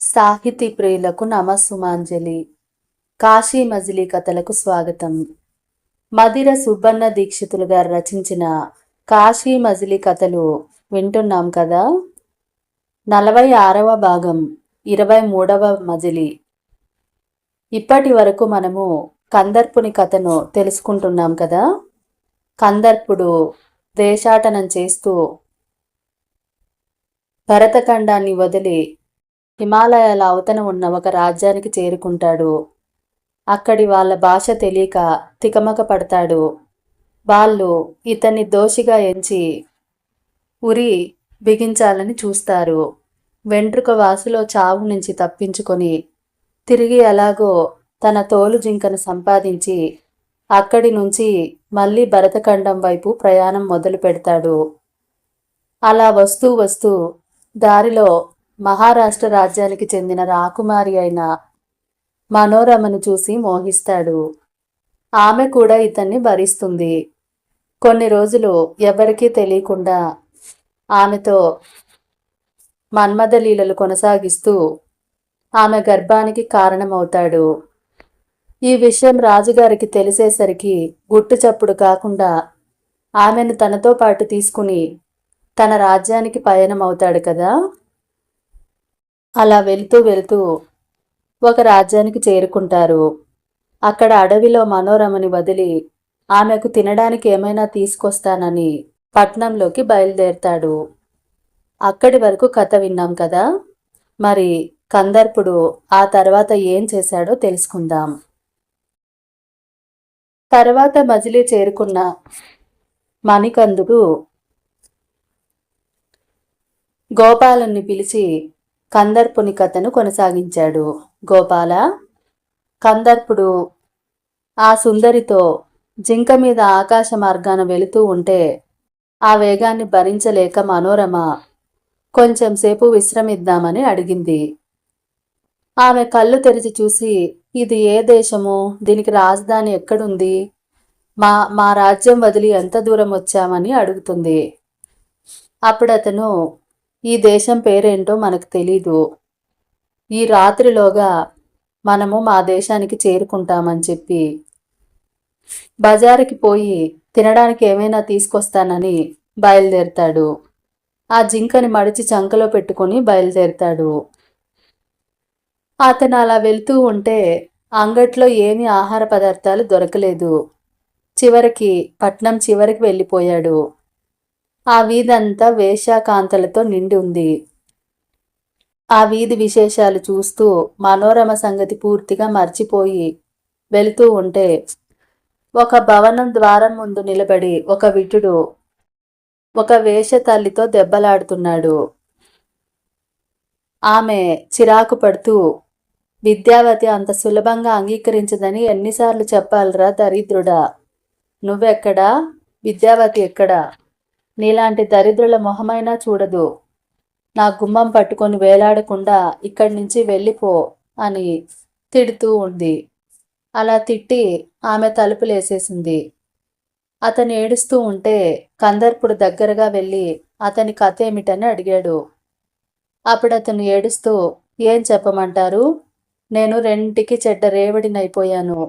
సాహితీ ప్రియులకు నమస్సుమాంజలి. కాశీ మజిలీ కథలకు స్వాగతం. మదిర సుబ్బన్న దీక్షితులు గారు రచించిన కాశీ మజిలీ కథలు వింటున్నాం కదా? నలభై ఆరవ భాగం ఇరవై మూడవ మజిలి. ఇప్పటి వరకు మనము కందర్పుని కథను తెలుసుకుంటున్నాం కదా? కందర్పుడు దేశాటనం చేస్తూ భరతఖండాన్ని వదిలి హిమాలయాల అవతన ఉన్న ఒక రాజ్యానికి చేరుకుంటాడు. అక్కడి వాళ్ళ భాష తెలియక తికమక పడతాడు. వాళ్ళు ఇతన్ని దోషిగా ఎంచి ఉరి బిగించాలని చూస్తారు. వెంట్రుక వాసులో చావు నుంచి తప్పించుకొని తిరిగి ఎలాగో తన తోలు జింకను సంపాదించి అక్కడి నుంచి మళ్ళీ భరతఖండం వైపు ప్రయాణం మొదలు పెడతాడు అలా వస్తూ వస్తూ దారిలో మహారాష్ట్ర రాజ్యానికి చెందిన రాకుమారి అయిన మనోరమను చూసి మోహిస్తాడు. ఆమె కూడా ఇతన్ని భరిస్తుంది. కొన్ని రోజులు ఎవరికీ తెలియకుండా ఆమెతో మన్మథ లీలలు కొనసాగిస్తూ ఆమె గర్భానికి కారణమవుతాడు. ఈ విషయం రాజుగారికి తెలిసేసరికి గుట్టు చప్పుడు కాకుండా ఆమెను తనతో పాటు తీసుకుని తన రాజ్యానికి పయనమవుతాడు కదా? అలా వెళ్తూ వెళ్తూ ఒక రాజ్యానికి చేరుకుంటారు. అక్కడ అడవిలో మనోరమని వదిలి ఆమెకు తినడానికి ఏమైనా తీసుకొస్తానని పట్నంలోకి బయలుదేరతాడు. అక్కడి వరకు కథ విన్నాం కదా? మరి కందర్పుడు ఆ తర్వాత ఏం చేశాడో తెలుసుకుందాం. తర్వాత మజిలీ చేరుకున్న మణికందుడు గోపాలుని పిలిచి కందర్పుని కథను కొనసాగించాడు. గోపాల కందర్పుడు ఆ సుందరితో జింక మీద ఆకాశ మార్గాన వెళుతూ ఉంటే ఆ వేగాన్ని భరించలేక మనోరమ కొంచెం సేపు విశ్రమిద్దామని అడిగింది. ఆమె కళ్ళు తెరిచి చూసి ఇది ఏ దేశము? దీనికి రాజధాని ఎక్కడుంది? మా మా రాజ్యం వదిలి ఎంత దూరం వచ్చామని అడుగుతుంది. అప్పుడు అతను ఈ దేశం పేరేంటో మనకు తెలీదు. ఈ రాత్రిలోగా మనము మా దేశానికి చేరుకుంటామని చెప్పి బజారుకి పోయి తినడానికి ఏమైనా తీసుకొస్తానని బయలుదేరతాడు. ఆ జింకని మడిచి చంకలో పెట్టుకొని బయలుదేరతాడు. అతను అలా వెళ్తూ ఉంటే అంగట్లో ఏమీ ఆహార పదార్థాలు దొరకలేదు. చివరికి పట్నం చివరికి వెళ్ళిపోయాడు. ఆ వీధంతా వేశ్యాకాంతలతో నిండి ఉంది. ఆ వీధి విశేషాలు చూస్తూ మనోరమ సంగతి పూర్తిగా మర్చిపోయి వెళుతూ ఉంటే ఒక భవనం ద్వారం ముందు నిలబడి ఒక విటుడు ఒక వేష తల్లితో దెబ్బలాడుతున్నాడు. ఆమె చిరాకు పడుతూ విద్యావతి అంత సులభంగా అంగీకరించదని ఎన్నిసార్లు చెప్పాలరా దరిద్రుడా? నువ్వెక్కడా? విద్యావతి ఎక్కడా? నీలాంటి దరిద్రుల మొహమైనా చూడదు. నా గుమ్మం పట్టుకొని వేలాడకుండా ఇక్కడి నుంచి వెళ్ళిపో అని తిడుతూ ఉంది. అలా తిట్టి ఆమె తలుపులేసేసింది అతను ఏడుస్తూ ఉంటే కందర్పుడు దగ్గరగా వెళ్ళి అతని కథ ఏమిటని అడిగాడు. అప్పుడు అతను ఏడుస్తూ ఏం చెప్పమంటారు? నేను రెంటికి చెడ్డ రేవడినైపోయాను.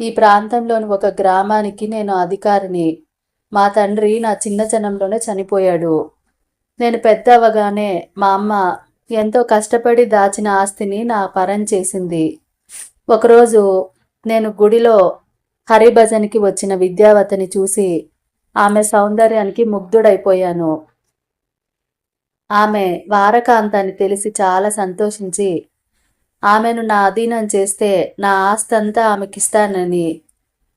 ఈ ప్రాంతంలోని ఒక గ్రామానికి నేను అధికారిని. మా తండ్రి నా చిన్నతనంలోనే చనిపోయాడు. నేను పెద్ద అవ్వగానే మా అమ్మ ఎంతో కష్టపడి దాచిన ఆస్తిని నా పరం చేసింది. ఒకరోజు నేను గుడిలో హరిభజన్కి వచ్చిన విద్యావతిని చూసి ఆమె సౌందర్యానికి ముగ్ధుడైపోయాను. ఆమె వారకాంతాన్ని తెలిసి చాలా సంతోషించి ఆమెను నా అధీనం చేస్తే నా ఆస్తి అంతా ఆమెకిస్తానని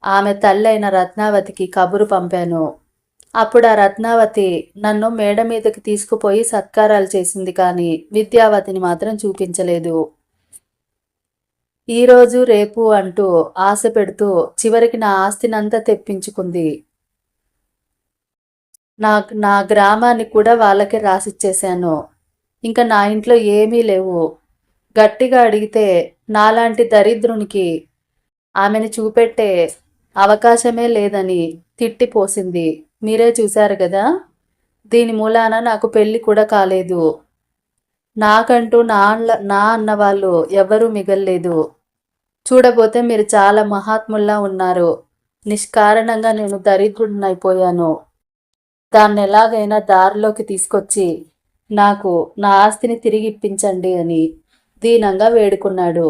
ఆమె తల్లైన రత్నావతికి కబురు పంపాను. అప్పుడు ఆ రత్నావతి నన్ను మేడ మీదకి తీసుకుపోయి సత్కారాలు చేసింది కానీ విద్యావతిని మాత్రం చూపించలేదు. ఈరోజు రేపు అంటూ ఆశ పెడుతూ చివరికి నా ఆస్తినంతా తెప్పించుకుంది. నా నా గ్రామాన్ని కూడా వాళ్ళకే రాసిచ్చేశాను. ఇంకా నా ఇంట్లో ఏమీ లేవు. గట్టిగా అడిగితే నాలాంటి దరిద్రునికి ఆమెను చూపెట్టే అవకాశమే లేదని తిట్టిపోసింది మీరే చూశారు కదా దీని మూలాన నాకు పెళ్ళి కూడా కాలేదు. నాకంటూ నా అన్న నా అన్నవాళ్ళు ఎవ్వరూ మిగల్లేదు. చూడబోతే మీరు చాలా మహాత్ముల్లా ఉన్నారు. నిష్కారణంగా నేను దరిద్రుడినైపోయాను. దాన్ని ఎలాగైనా దారిలోకి తీసుకొచ్చి నాకు నా ఆస్తిని తిరిగి ఇప్పించండి అని దీనంగా వేడుకున్నాడు.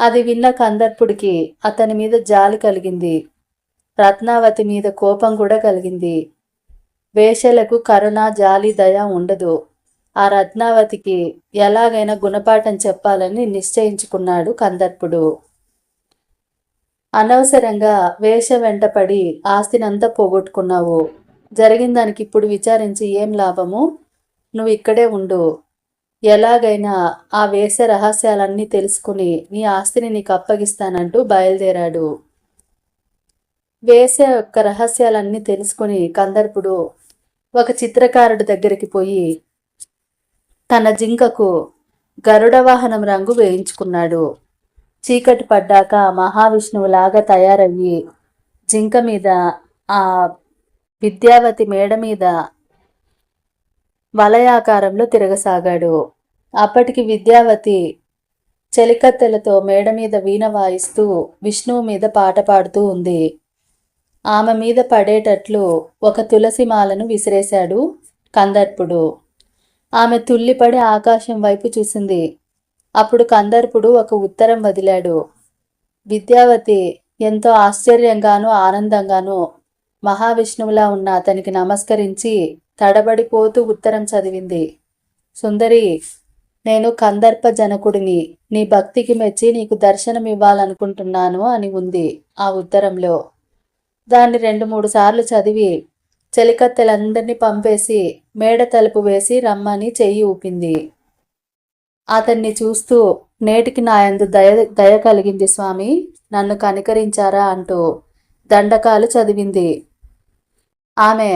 అది విన్న కందర్పుడికి అతని మీద జాలి కలిగింది. రత్నావతి మీద కోపం కూడా కలిగింది. వేషలకు కరుణ జాలి దయ ఉండదు. ఆ రత్నావతికి ఎలాగైనా గుణపాఠం చెప్పాలని నిశ్చయించుకున్నాడు కందర్పుడు. అనవసరంగా వేష వెంటపడి ఆస్తినంతా పోగొట్టుకున్నావు. జరిగిన దానికి ఇప్పుడు విచారించి ఏం లాభము? నువ్వు ఇక్కడే ఉండు. ఎలాగైనా ఆ వేష రహస్యాలన్నీ తెలుసుకుని నీ ఆస్తిని నీకు అప్పగిస్తానంటూ బయలుదేరాడు. వేస యొక్క రహస్యాలన్నీ తెలుసుకుని కందర్పుడు ఒక చిత్రకారుడి దగ్గరికి పోయి తన జింకకు గరుడ వాహనం రంగు వేయించుకున్నాడు. చీకటి పడ్డాక మహావిష్ణువులాగా తయారయ్యి జింక మీద ఆ విద్యావతి మేడ మీద వలయాకారంలో తిరగసాగాడు. అప్పటికి విద్యావతి చెలికత్తెలతో మేడ మీద వీణ వాయిస్తూ విష్ణువు మీద పాట పాడుతూ ఉంది. ఆమె మీద పడేటట్లు ఒక తులసి మాలను విసిరేశాడు కందర్పుడు. ఆమె తుల్లిపడి ఆకాశం వైపు చూసింది. అప్పుడు కందర్పుడు ఒక ఉత్తరం వదిలాడు. విద్యావతి ఎంతో ఆశ్చర్యంగానూ ఆనందంగానూ మహావిష్ణువులా ఉన్న అతనికి నమస్కరించి తడబడిపోతూ ఉత్తరం చదివింది. సుందరి నేను కందర్ప జనకుడిని నీ భక్తికి మెచ్చి నీకు దర్శనం ఇవ్వాలనుకుంటున్నాను అని ఉంది ఆ ఉత్తరంలో. దాన్ని రెండు మూడు సార్లు చదివి చెలికత్తెలందరినీ పంపేసి మేడ తలుపు వేసి రమ్మని చెయ్యి ఊపింది. అతన్ని చూస్తూ నేటికి నాయందు దయ దయ కలిగింది స్వామి నన్ను కనికరించారా అంటూ దండకాలు చదివింది. ఆమె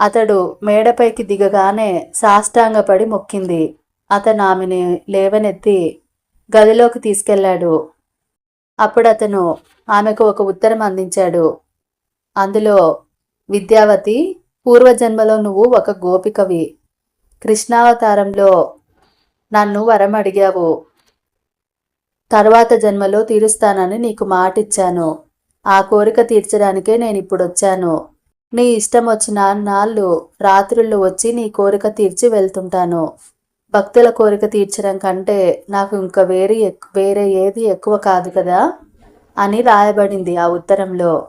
అతడు మేడపైకి దిగగానే సాష్టాంగపడి మొక్కింది. అతను ఆమెని లేవనెత్తి గదిలోకి తీసుకెళ్ళాడు అప్పుడు అతను ఆమెకు ఒక ఉత్తరం అందించాడు. అందులో విద్యావతి పూర్వజన్మలో నువ్వు ఒక గోపికవి. కృష్ణావతారంలో నన్ను వరం అడిగావు. తర్వాత జన్మలో తీరుస్తానని నీకు మాటిచ్చాను. ఆ కోరిక తీర్చడానికే నేను ఇప్పుడు వచ్చాను నీ ఇష్టం వచ్చిన నాళ్ళు రాత్రుళ్ళు వచ్చి నీ కోరిక తీర్చి వెళ్తుంటాను. భక్తుల కోరిక తీర్చడం కంటే నాకు ఇంకా వేరే వేరే ఏది ఎక్కువ కాదు కదా? అని రాయబడింది ఆ ఉత్తరంలో.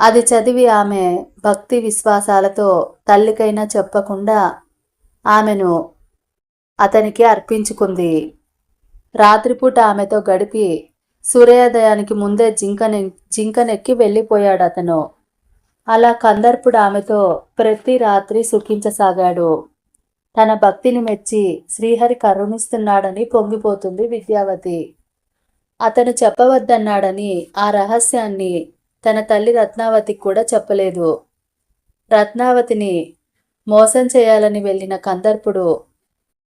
అది చదివి ఆమె భక్తి విశ్వాసాలతో తల్లికైనా చెప్పకుండా ఆమెను అతనికి అర్పించుకుంది. రాత్రిపూట ఆమెతో గడిపి సూర్యోదయానికి ముందే జింకనె జింకనెక్కి వెళ్ళిపోయాడు అతను. అలా కందర్పుడు ఆమెతో ప్రతి రాత్రి సుఖించసాగాడు. తన భక్తిని మెచ్చి శ్రీహరి కరుణిస్తున్నాడని పొంగిపోతుంది విద్యావతి. అతను చెప్పవద్దన్నాడని ఆ రహస్యాన్ని తన తల్లి రత్నావతికి కూడా చెప్పలేదు. రత్నావతిని మోసం చేయాలని వెళ్ళిన కందర్పుడు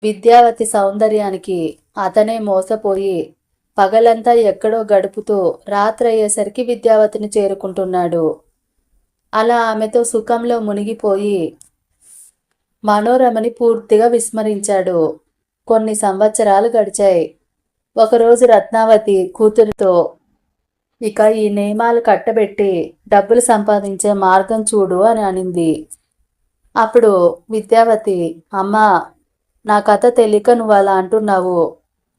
విద్యావతి సౌందర్యానికి అతనే మోసపోయి పగలంతా ఎక్కడో గడుపుతూ రాత్రయ్యేసరికి విద్యావతిని చేరుకుంటున్నాడు. అలా ఆమెతో సుఖంలో మునిగిపోయి మనోరమని పూర్తిగా విస్మరించాడు. కొన్ని సంవత్సరాలు గడిచాయి. ఒకరోజు రత్నావతి కూతురితో ఇక ఈ నియమాలు కట్టబెట్టి డబ్బులు సంపాదించే మార్గం చూడు అని అనింది. అప్పుడు విద్యావతి అమ్మా నా కథ తెలియక నువ్వు అలా అంటున్నావు.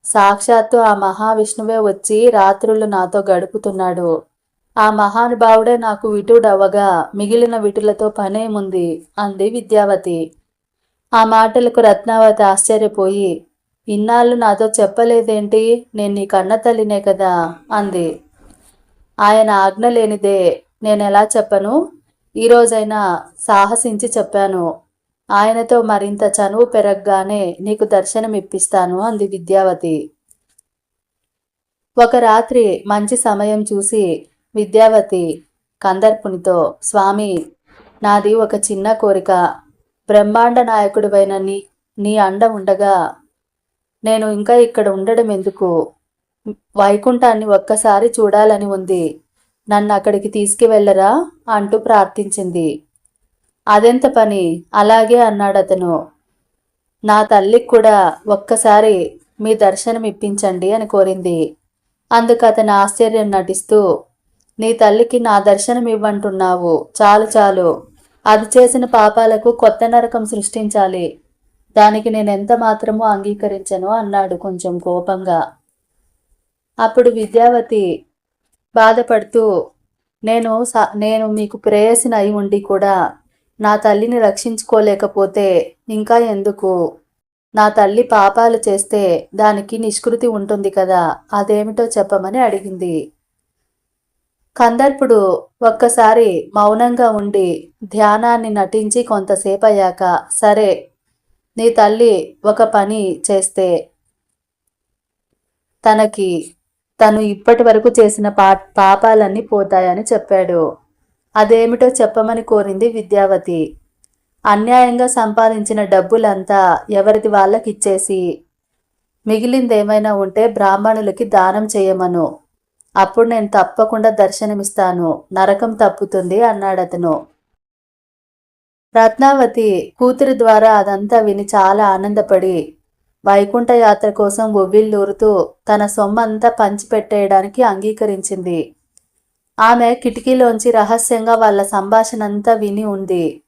సాక్షాత్తు ఆ మహావిష్ణువే వచ్చి రాత్రులు నాతో గడుపుతున్నాడు. ఆ మహానుభావుడే నాకు విటుడవగా మిగిలిన విటులతో పనేముంది అంది విద్యావతి. ఆ మాటలకు రత్నావతి ఆశ్చర్యపోయి ఇన్నాళ్ళు నాతో చెప్పలేదేంటి? నేను నీ కన్న తల్లినే కదా అంది. ఆయన ఆజ్ఞ లేనిదే నేను ఎలా చెప్పను? ఈరోజైనా సాహసించి చెప్పాను. ఆయనతో మరింత చనువు పెరగగానే నీకు దర్శనం ఇప్పిస్తాను అంది విద్యావతి. ఒక రాత్రి మంచి సమయం చూసి విద్యావతి కందర్పునితో స్వామి నాది ఒక చిన్న కోరిక. బ్రహ్మాండ నాయకుడివైన నీ నీ అండ ఉండగా నేను ఇంకా ఇక్కడ ఉండడం ఎందుకు వైకుంఠాన్ని ఒక్కసారి చూడాలని ఉంది. నన్ను అక్కడికి తీసుకువెళ్ళరా? అంటూ ప్రార్థించింది. అదెంత పని? అలాగే అన్నాడు అతను నా తల్లికి కూడా ఒక్కసారి మీ దర్శనం ఇప్పించండి అని కోరింది. అందుకు అతను ఆశ్చర్యం నటిస్తూ నీ తల్లికి నా దర్శనం ఇవ్వంటున్నావు. చాలు చాలు. అది చేసిన పాపాలకు కొత్త నరకం సృష్టించాలి. దానికి నేను ఎంత మాత్రమూ అంగీకరించను? అన్నాడు కొంచెం కోపంగా. అప్పుడు విద్యావతి బాధపడుతూ నేను స- నేను మీకు ప్రేయసిని అయి ఉండి కూడా నా తల్లిని రక్షించుకోలేకపోతే ఇంకా ఎందుకు? నా తల్లి పాపాలు చేస్తే దానికి నిష్కృతి ఉంటుంది కదా అదేమిటో చెప్పమని అడిగింది. కందర్పుడు ఒక్కసారి మౌనంగా ఉండి ధ్యానాన్ని నటించి కొంతసేపు అయ్యాక సరే నీ తల్లి ఒక పని చేస్తే తనకి తను ఇప్పటి వరకు చేసిన పా పాపాలన్నీ పోతాయని చెప్పాడు. అదేమిటో చెప్పమని కోరింది విద్యావతి. అన్యాయంగా సంపాదించిన డబ్బులంతా ఎవరిది వాళ్ళకి ఇచ్చేసి మిగిలిందేమైనా ఉంటే బ్రాహ్మణులకి దానం చేయమను. అప్పుడు నేను తప్పకుండా దర్శనమిస్తాను. నరకం తప్పుతుంది అన్నాడతను. రత్నావతి కూతురి ద్వారా అదంతా విని చాలా ఆనందపడి వైకుంఠ యాత్ర కోసం ఉవ్విళ్ళూరుతూ తన సొమ్మంతా పంచిపెట్టేయడానికి అంగీకరించింది. ఆమె కిటికీలోంచి రహస్యంగా వాళ్ళ సంభాషణ అంతా విని ఉంది.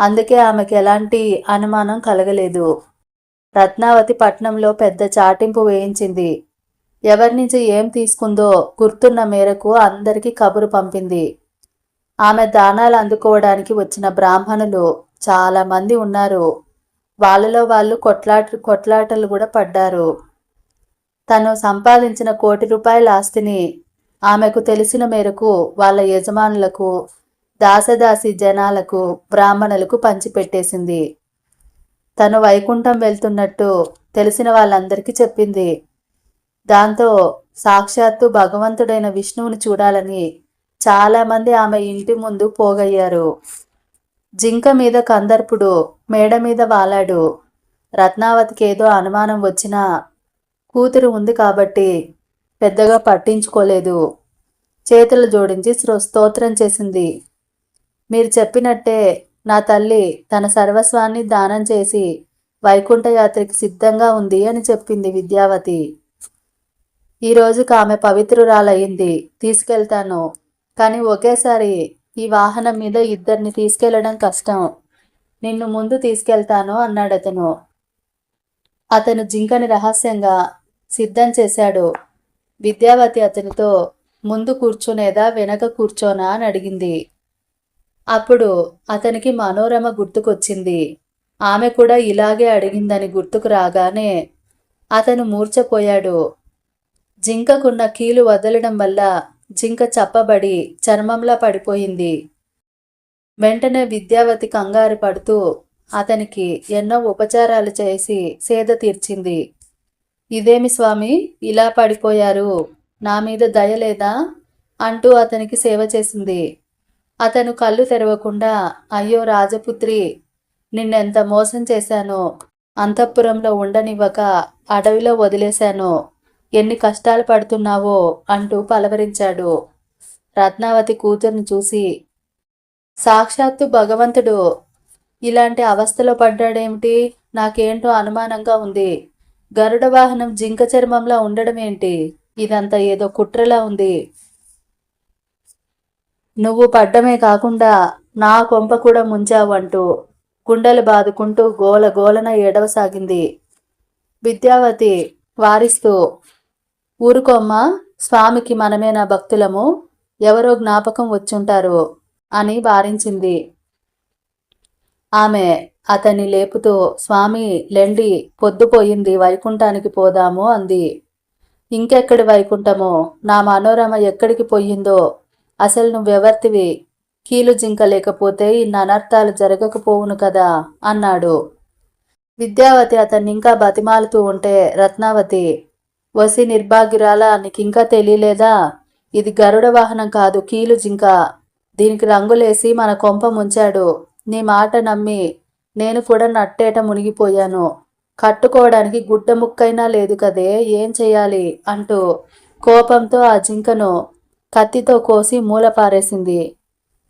అందుకే ఆమెకి ఎలాంటి అనుమానం కలగలేదు. రత్నావతి పట్నంలో పెద్ద చాటింపు వేయించింది. ఎవరి నుంచి ఏం తీసుకుందో గుర్తున్న మేరకు అందరికీ కబురు పంపింది. ఆమె దానాలు అందుకోవడానికి వచ్చిన బ్రాహ్మణులు చాలా మంది ఉన్నారు. వాళ్ళలో వాళ్ళు కొట్లాట కొట్లాటలు కూడా పడ్డారు. తను సంపాదించిన కోటి రూపాయల ఆస్తిని ఆమెకు తెలిసిన మేరకు వాళ్ళ యజమానులకు దాసదాసి జనాలకు బ్రాహ్మణులకు పంచిపెట్టేసింది. తను వైకుంఠం వెళ్తున్నట్టు తెలిసిన వాళ్ళందరికీ చెప్పింది. దాంతో సాక్షాత్తు భగవంతుడైన విష్ణువుని చూడాలని చాలామంది ఆమె ఇంటి ముందు పోగయ్యారు. జింక మీద కందర్పుడు మేడ మీద వాలాడు. రత్నావతికి ఏదో అనుమానం వచ్చినా కూతురు ఉంది కాబట్టి పెద్దగా పట్టించుకోలేదు. చేతులు జోడించి స్తోత్రం చేసింది. మీరు చెప్పినట్టే నా తల్లి తన సర్వస్వాన్ని దానం చేసి వైకుంఠయాత్రకి సిద్ధంగా ఉంది అని చెప్పింది విద్యావతి. ఈ రోజుకు ఆమె పవిత్రురాలయ్యింది. తీసుకెళ్తాను. కానీ ఒకేసారి ఈ వాహనం మీద ఇద్దరిని తీసుకెళ్ళడం కష్టం. నిన్ను ముందు తీసుకెళ్తాను అన్నాడతను అతను. జింకని రహస్యంగా సిద్ధం చేశాడు. విద్యావతి అతనితో ముందు కూర్చునేదా వెనక కూర్చోనా అని అడిగింది. అప్పుడు అతనికి మనోరమ గుర్తుకొచ్చింది. ఆమె కూడా ఇలాగే అడిగిందని గుర్తుకు రాగానే అతను మూర్చపోయాడు జింకకున్న కీలు వదలడం వల్ల జింక చప్పబడి చర్మంలా పడిపోయింది. వెంటనే విద్యావతి కంగారు పడుతూ అతనికి ఎన్నో ఉపచారాలు చేసి సేద తీర్చింది. ఇదేమి స్వామి? ఇలా పడిపోయారు. నా మీద దయ లేదా? అంటూ అతనికి సేవ చేసింది. అతను కళ్ళు తెరవకుండా అయ్యో రాజపుత్రి నిన్నెంత మోసం చేశానో అంతఃపురంలో ఉండనివ్వక అడవిలో వదిలేశాను ఎన్ని కష్టాలు పడుతున్నావో అంటూ పలవరించాడు. రత్నావతి కూతుర్ని చూసి సాక్షాత్తు భగవంతుడు ఇలాంటి అవస్థలో పడ్డాడేమిటి? నాకేంటో అనుమానంగా ఉంది. గరుడ వాహనం జింక చర్మంలా ఉండడం ఏంటి? ఇదంతా ఏదో కుట్రలా ఉంది. నువ్వు పడ్డమే కాకుండా నా కొంప కూడా ముంచావంటూ గుండెలు బాదుకుంటూ గోల గోలన ఏడవసాగింది. విద్యావతి వారిస్తూ ఊరుకోమ్మా స్వామికి మనమేనా భక్తులము ఎవరో జ్ఞాపకం వచ్చుంటారు అని వారించింది. ఆమె అతన్ని లేపుతూ స్వామి లెండి పొద్దుపోయింది వైకుంఠానికి పోదాము అంది. ఇంకెక్కడి వైకుంఠము? నా మనోరమ ఎక్కడికి పోయిందో? అసలు నువ్వెవర్తివి? కీలు జింక లేకపోతే ఇన్ని అనర్థాలు జరగకపోవును కదా అన్నాడు. విద్యావతి అతన్ని ఇంకా బతిమాలుతూ ఉంటే రత్నావతి వసి నిర్భాగ్యురాల నీకింకా తెలియలేదా? ఇది గరుడ వాహనం కాదు కీలు జింక. దీనికి రంగులేసి మన కొంప ముంచాడు. నీ మాట నమ్మి నేను కూడా నట్టేట మునిగిపోయాను. కట్టుకోవడానికి గుడ్డ ముక్కైనా లేదు కదే ఏం చెయ్యాలి? అంటూ కోపంతో ఆ జింకను కత్తితో కోసి మూల పారేసింది.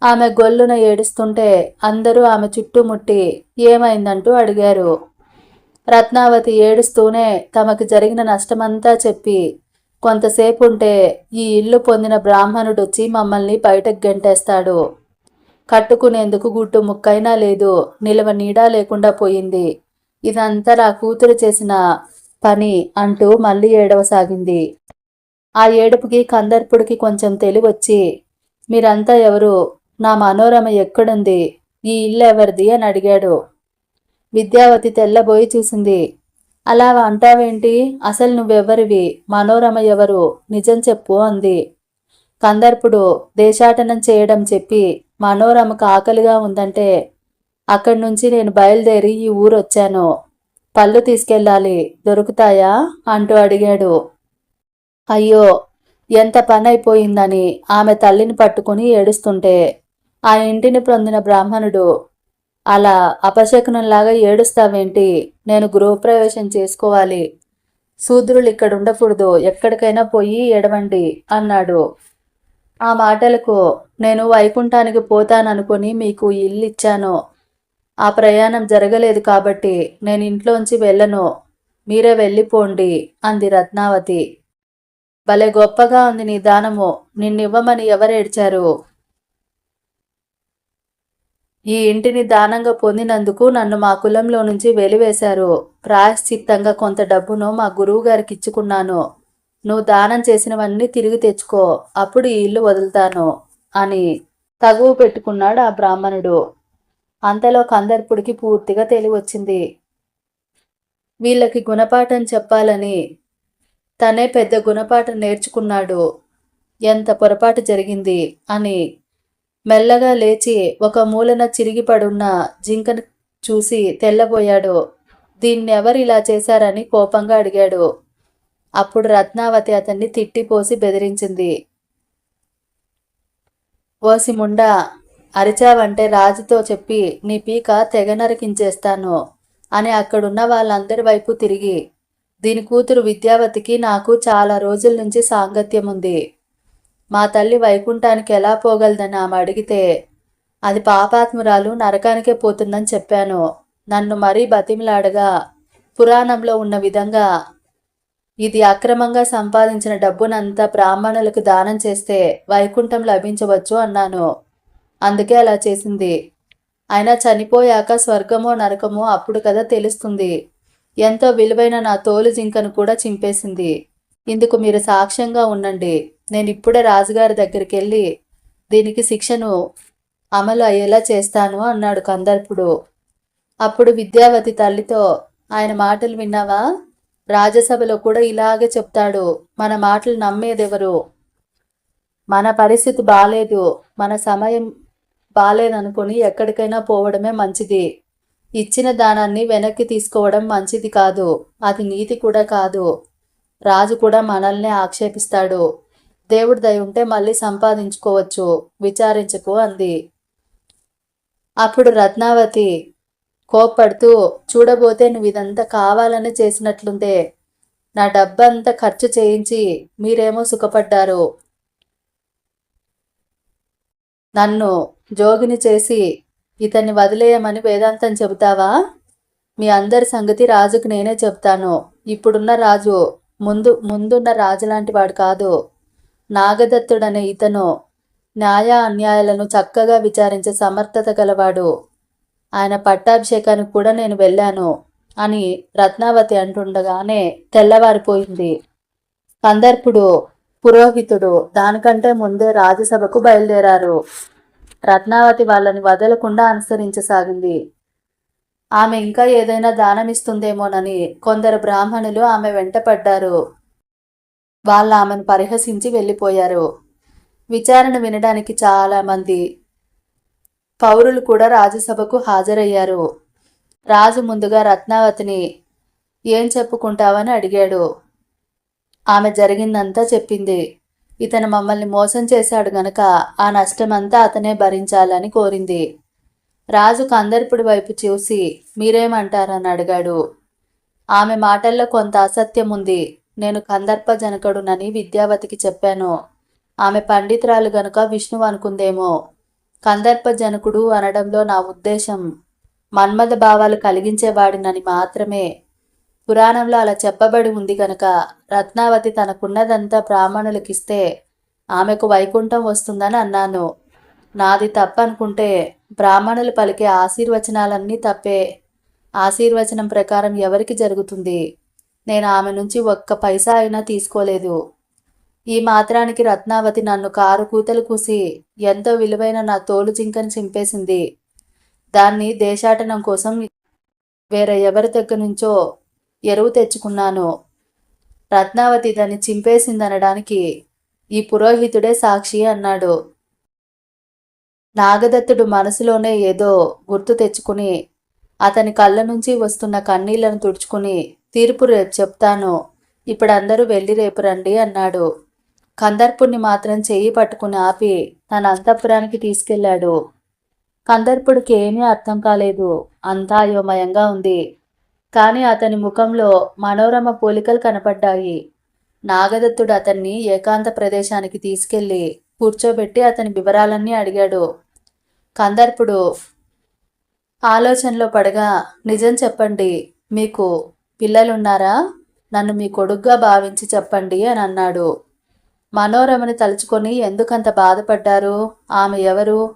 ఆమె గొల్లున ఏడుస్తుంటే అందరూ ఆమె చుట్టుముట్టి ఏమైందంటూ అడిగారు. రత్నావతి ఏడుస్తూనే తమకు జరిగిన నష్టమంతా చెప్పి కొంతసేపు ఉంటే ఈ ఇల్లు పొందిన బ్రాహ్మణుడు వచ్చి మమ్మల్ని బయటకు గెంటేస్తాడు. కట్టుకునేందుకు గుట్టు ముక్కైనా లేదు నిలవ నీడా లేకుండా పోయింది. ఇదంతా నా కూతురు చేసిన పని అంటూ మళ్ళీ ఏడవసాగింది. ఆ ఏడుపుకి కందర్పుడికి కొంచెం తెలివొచ్చి మీరంతా ఎవరు? నా మనోరమ ఎక్కడుంది? ఈ ఇల్లు ఎవరిది అని అడిగాడు. విద్యావతి తెల్లబోయి చూసింది. అలా అంటావేంటి? అసలు నువ్వెవరివి? మనోరమ ఎవరు? నిజం చెప్పు అంది. కందర్పుడు దేశాటనం చేయడం చెప్పి మనోరమకు ఆకలిగా ఉందంటే అక్కడి నుంచి నేను బయలుదేరి ఈ ఊరు వచ్చాను పళ్ళు తీసుకెళ్ళాలి. దొరుకుతాయా? అంటూ అడిగాడు. అయ్యో ఎంత పని అయిపోయిందని ఆమె తల్లిని పట్టుకుని ఏడుస్తుంటే ఆ ఇంటిని పొందిన బ్రాహ్మణుడు అలా అపశకునంలాగా ఏడుస్తావేంటి? నేను గృహప్రవేశం చేసుకోవాలి. శూద్రులు ఇక్కడ ఉండకూడదు. ఎక్కడికైనా పోయి ఏడవండి అన్నాడు. ఆ మాటలకు నేను వైకుంఠానికి పోతాననుకుని మీకు ఇల్లు ఇచ్చాను. ఆ ప్రయాణం జరగలేదు కాబట్టి నేను ఇంట్లోంచి వెళ్ళను. మీరే వెళ్ళిపోండి అంది రత్నావతి. భలే గొప్పగా ఉంది నీ దానము. నిన్నివ్వమని ఎవరేడ్చారు ఈ ఇంటిని దానంగా పొందినందుకు నన్ను మా కులంలో నుంచి వెలివేశారు. ప్రాయశ్చిత్తంగా కొంత డబ్బును మా గురువు గారికి ఇచ్చుకున్నాను. నువ్వు దానం చేసినవన్నీ తిరిగి తెచ్చుకో అప్పుడు ఈ ఇల్లు వదులుతాను అని తగువు పెట్టుకున్నాడు ఆ బ్రాహ్మణుడు. అంతలో కందర్పుడికి పూర్తిగా తెలివచ్చింది. వీళ్ళకి గుణపాఠం చెప్పాలని తనే పెద్ద గుణపాఠం నేర్చుకున్నాడు. ఎంత పొరపాటు జరిగింది అని మెల్లగా లేచి ఒక మూలన చిరిగిపడున్న జింకను చూసి తెల్లబోయాడు. దీన్నెవరిలా చేశారని కోపంగా అడిగాడు. అప్పుడు రత్నావతి అతన్ని తిట్టిపోసి బెదిరించింది. ఓసి ముండా అరిచావంటే రాజుతో చెప్పి నీ పీక తెగ నరికించేస్తాను అని అక్కడున్న వాళ్ళందరి వైపు తిరిగి దీని కూతురు విద్యావతికి నాకు చాలా రోజుల నుంచి సాంగత్యం ఉంది మా తల్లి వైకుంఠానికి ఎలా పోగలదని ఆమె అడిగితే అది పాపాత్మురాలు నరకానికే పోతుందని చెప్పాను. నన్ను మరీ బతిమిలాడగా పురాణంలో ఉన్న విధంగా ఇది అక్రమంగా సంపాదించిన డబ్బునంతా బ్రాహ్మణులకు దానం చేస్తే వైకుంఠం లభించవచ్చు అన్నాను. అందుకే అలా చేసింది. అయినా చనిపోయాక స్వర్గమో నరకమో అప్పుడు కదా తెలుస్తుంది. ఎంతో విలువైన నా తోలు జింకను కూడా చింపేసింది. ఇందుకు మీరు సాక్ష్యంగా ఉండండి. నేను ఇప్పుడే రాజుగారి దగ్గరికి వెళ్ళి దీనికి శిక్షను అమలు అయ్యేలా చేస్తాను అన్నాడు కందర్పుడు. అప్పుడు విద్యావతి తల్లితో ఆయన మాటలు విన్నావా? రాజ్యసభలో కూడా ఇలాగే చెప్తాడు. మన మాటలు నమ్మేదెవరు? మన పరిస్థితి బాలేదు. మన సమయం బాలేదనుకుని ఎక్కడికైనా పోవడమే మంచిది. ఇచ్చిన దానాన్ని వెనక్కి తీసుకోవడం మంచిది కాదు. అది నీతి కూడా కాదు. రాజు కూడా మనల్ని ఆక్షేపిస్తాడు. దేవుడి దయ ఉంటే మళ్ళీ సంపాదించుకోవచ్చు. విచారించకు అంది. అప్పుడు రత్నావతి కోప్పడుతూ చూడబోతే నువ్వు ఇదంతా కావాలని చేసినట్లుందే. నా డబ్బంతా ఖర్చు చేయించి మీరేమో సుఖపడ్డారు. నన్ను జోగిని చేసి ఇతన్ని వదిలేయమని వేదాంతం చెబుతావా? మీ అందరి సంగతి రాజుకు నేనే చెప్తాను ఇప్పుడున్న రాజు ముందు ముందున్న రాజు లాంటి వాడు కాదు. నాగదత్తుడనే ఇతను న్యాయ అన్యాయాలను చక్కగా విచారించే సమర్థత గలవాడు. ఆయన పట్టాభిషేకానికి కూడా నేను వెళ్ళాను అని రత్నావతి అంటుండగానే తెల్లవారిపోయింది. కందర్పుడు పురోహితుడు దానికంటే ముందే రాజ్యసభకు బయలుదేరారు. రత్నావతి వాళ్ళని వదలకుండా అనుసరించసాగింది. ఆమె ఇంకా ఏదైనా దానమిస్తుందేమోనని కొందరు బ్రాహ్మణులు ఆమె వెంటపడ్డారు వాళ్ళ వాళ్ళు ఆమెను పరిహసించి వెళ్ళిపోయారు. విచారణ వినడానికి చాలామంది పౌరులు కూడా రాజ్యసభకు హాజరయ్యారు. రాజు ముందుగా రత్నావతిని ఏం చెప్పుకుంటావని అడిగాడు. ఆమె జరిగిందంతా చెప్పింది. ఇతను మమ్మల్ని మోసం చేశాడు గనక ఆ నష్టమంతా అతనే భరించాలని కోరింది. రాజు కందర్పుడి వైపు చూసి మీరేమంటారని అడిగాడు. ఆమె మాటల్లో కొంత అసత్యం ఉంది నేను కందర్ప జనకుడునని విద్యావతికి చెప్పాను. ఆమె పండితురాలు గనుక విష్ణువు అనుకుందేమో. కందర్ప జనకుడు అనడంలో నా ఉద్దేశం మన్మథ భావాలు కలిగించేవాడినని మాత్రమే. పురాణంలో అలా చెప్పబడి ఉంది గనక రత్నావతి తనకున్నదంతా బ్రాహ్మణులకిస్తే ఆమెకు వైకుంఠం వస్తుందని అన్నాను. నాది తప్పనుకుంటే బ్రాహ్మణులు పలికే ఆశీర్వచనాలన్నీ తప్పే. ఆశీర్వచనం ప్రకారం ఎవరికి జరుగుతుంది? నేను ఆమె నుంచి ఒక్క పైసా అయినా తీసుకోలేదు. ఈ మాత్రానికి రత్నావతి నన్ను కారు కూతలు కూసి ఎంతో విలువైన నా తోలు జింకను చింపేసింది. దాన్ని దేశాటనం కోసం వేరే ఎవరి దగ్గర నుంచో ఎరువు తెచ్చుకున్నాను. రత్నావతి దాన్ని చింపేసిందనడానికి ఈ పురోహితుడే సాక్షి అన్నాడు. నాగదత్తుడు మనసులోనే ఏదో గుర్తు తెచ్చుకుని అతని కళ్ళ నుంచి వస్తున్న కన్నీళ్ళను తుడుచుకుని తీర్పు రేపు చెప్తాను. ఇప్పుడు అందరూ వెళ్ళి రేపు రండి అన్నాడు. కందర్పుణ్ణి మాత్రం చెయ్యి పట్టుకుని ఆపి తన అంతఃపురానికి తీసుకెళ్ళాడు కందర్పుడికి ఏమీ అర్థం కాలేదు. అంతా అయోమయంగా ఉంది. కానీ అతని ముఖంలో మనోరమ పోలికలు కనపడ్డాయి. నాగదత్తుడు అతన్ని ఏకాంత ప్రదేశానికి తీసుకెళ్ళి కూర్చోబెట్టి అతని వివరాలన్నీ అడిగాడు. కందర్పుడు ఆలోచనలో పడగా నిజం చెప్పండి మీకు పిల్లలున్నారా? నన్ను మీ కొడుగ్గా భావించి చెప్పండి అని అన్నాడు. మనోరమని తలుచుకొని ఎందుకంత బాధపడ్డారు? ఆమె ఎవరు?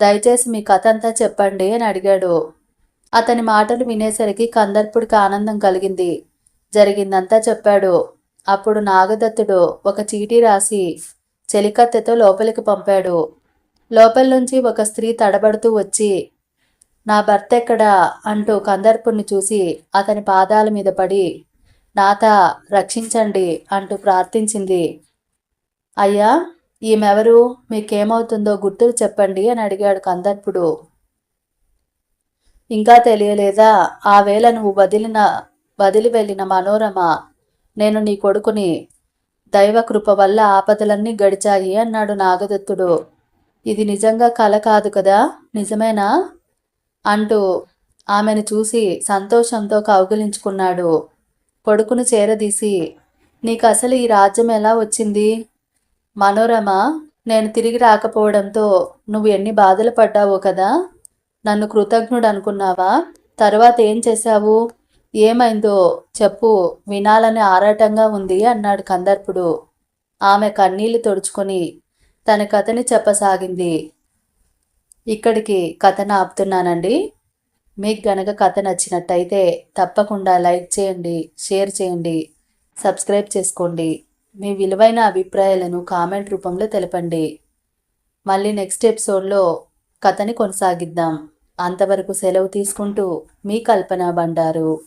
దయచేసి మీ కథ అంతా చెప్పండి అని అడిగాడు. అతని మాటలు వినేసరికి కందర్పుడికి ఆనందం కలిగింది. జరిగిందంతా చెప్పాడు. అప్పుడు నాగదత్తుడు ఒక చీటీ రాసి చెలికత్తెతో లోపలికి పంపాడు. లోపల నుంచి ఒక స్త్రీ తడబడుతూ వచ్చి నా భర్త ఎక్కడా అంటూ కందర్పుణ్ణి చూసి అతని పాదాల మీద పడి నాత రక్షించండి అంటూ ప్రార్థించింది. అయ్యా ఈమెవరు? మీకేమవుతుందో గుర్తులు చెప్పండి అని అడిగాడు కందర్పుడు. ఇంకా తెలియలేదా? ఆ వేళ నువ్వు వదిలిన వదిలి వెళ్ళిన మనోరమ నేను నీ కొడుకుని దైవకృప వల్ల ఆపదలన్నీ గడిచాయి అన్నాడు నాగదత్తుడు. ఇది నిజంగా కల కాదు కదా? నిజమేనా? అంటూ ఆమెను చూసి సంతోషంతో కౌగిలించుకున్నాడు. కొడుకును చేరదీసి నీకు అసలు ఈ రాజ్యం ఎలా వచ్చింది? మనోరమ నేను తిరిగి రాకపోవడంతో నువ్వు ఎన్ని బాధలు పడ్డావో కదా? నన్ను కృతజ్ఞుడు అనుకున్నావా తర్వాత ఏం చేశావు? ఏమైందో చెప్పు వినాలని ఆరాటంగా ఉంది అన్నాడు కందర్పుడు. ఆమె కన్నీళ్ళు తుడుచుకొని తన కథని చెప్పసాగింది. ఇక్కడికి కథను ఆపుతున్నానండి. మీకు గనక కథ నచ్చినట్టయితే తప్పకుండా లైక్ చేయండి షేర్ చేయండి సబ్స్క్రైబ్ చేసుకోండి. మీ విలువైన అభిప్రాయాలను కామెంట్ రూపంలో తెలపండి. మళ్ళీ నెక్స్ట్ ఎపిసోడ్లో కథని కొనసాగిద్దాం. అంతవరకు సెలవు తీసుకుంటూ మీ కల్పన బండారు.